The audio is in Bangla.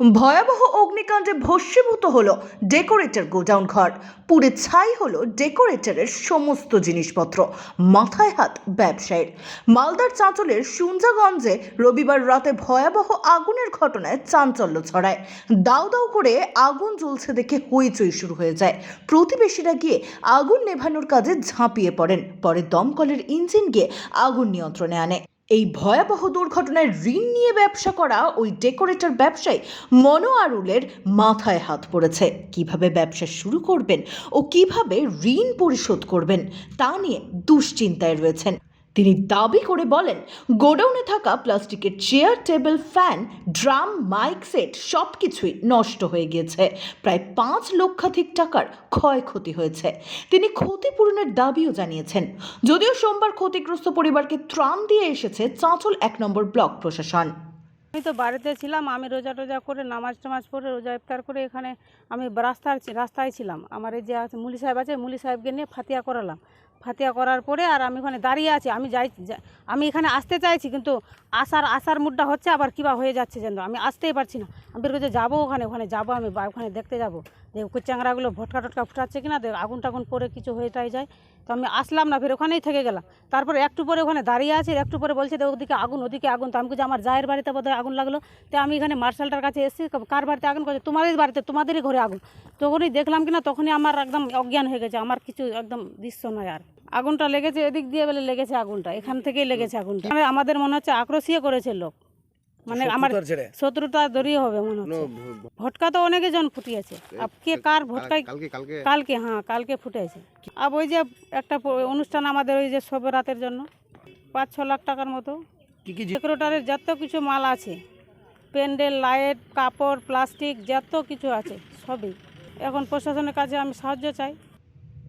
ভয়াবহ অগ্নিকাণ্ডে ভস্মীভূত হলো ডেকোরেটর গোডাউন ঘর। পুড়ে ছাই হলো ডেকোরেটরের সমস্ত জিনিসপত্র, মাথায় হাত ব্যবসায়ীর। মালদার চাঁচলের সুঞ্জাগঞ্জে রবিবার রাতে ভয়াবহ আগুনের ঘটনায় চাঞ্চল্য ছড়ায়। দাউ দাউ করে আগুন জ্বলছে দেখে হইচই শুরু হয়ে যায়। প্রতিবেশীরা গিয়ে আগুন নেভানোর কাজে ঝাঁপিয়ে পড়েন, পরে দমকলের ইঞ্জিন গিয়ে আগুন নিয়ন্ত্রণে আনে। এই ভয়াবহ দুর্ঘটনায় ঋণ নিয়ে ব্যবসা করা ওই ডেকোরেটর ব্যবসায়ী মনো আরুলের মাথায় হাত পড়েছে। কীভাবে ব্যবসা শুরু করবেন ও কীভাবে ঋণ পরিশোধ করবেন তা নিয়ে দুশ্চিন্তায় রয়েছেন। তিনি দাবি করে বলেন, গোডাউনে থাকা প্লাস্টিকের chair, table, fan, drum, mic, set সব কিছুই নষ্ট হয়ে গিয়েছে। প্রায় পাঁচ লক্ষাধিক টাকার ক্ষয়ক্ষতি হয়েছে। তিনি ক্ষতিপূরণের দাবিও জানিয়েছেন। যদিও সোমবার ক্ষতিগ্রস্ত পরিবারকে ত্রাণ দিয়ে এসেছে চাঁচল এক নম্বর ব্লক প্রশাসন। আমি তো বাড়িতে ছিলাম, আমি রোজা টোজা করে নামাজ টামাজ পড়ে রোজা ইফতার করে এখানে আমি রাস্তার রাস্তায় ছিলাম। আমার এই যে আছে, মুলি সাহেব আছে, মুলি সাহেবকে নিয়ে ফাতিয়া করালাম। ফাতিয়া করার পরে আর আমি ওখানে দাঁড়িয়ে আছি। আমি যাই আমি এখানে আসতে চাইছি, কিন্তু আসার আসার মুডটা হচ্ছে আবার কিবা হয়ে যাচ্ছে যেন। আমি আসতেই পারছি না। আমি বের করছি যাব ওখানে ওখানে যাব আমি, বা- ওখানে দেখতে যাব। যে কুচ্চাংরাগুলো ভটকা টটকা ফুটাচ্ছে কিনা দেখ আগুন টাগুন পরে কিছু হয়ে টাই যায়। তো আমি আসলাম না, ফের ওখানেই থেকে গেলাম। তারপরে একটু পরে ওখানে দাঁড়িয়ে আছে একটু পরে বলছে যে ওদিকে আগুন ওদিকে আগুন। তো আমি বলছি আমার জায়ের বাড়িতে বোধহয় আগুন লাগল। তো আমি এখানে মার্শালটার কাছে এসেছি কার বাড়িতে আগুন করছে? তোমাদের বাড়িতে, তোমাদেরই ঘরে আগুন। তখনই দেখলাম কিনা, তখনই আমার একদম অজ্ঞান হয়ে গেছে। আমার কিছু একদম দৃশ্য নয় আর। আগুনটা লেগেছে এদিক দিয়ে বলে লেগেছে আগুনটা এখান থেকেই লেগেছে আগুনটা। মানে আমাদের মনে হচ্ছে আক্রোশিয়ে করেছে লোক। মানে আমার শত্রুতা দড়িয়ে হবে মনে হচ্ছে। ভটকা তো অনেকে জন ফুটিয়েছে। কে কার ভটকায় কালকে হ্যাঁ কালকে ফুটেছে। আর ওই যে একটা অনুষ্ঠান আমাদের ওই যে সবে রাতের জন্য পাঁচ ছ লাখ টাকার মতো। সেক্রেটারির যত কিছু মাল আছে প্যান্ডেল লাইট কাপড় প্লাস্টিক যত কিছু আছে সবই। এখন প্রশাসনের কাছে আমি সাহায্য চাই।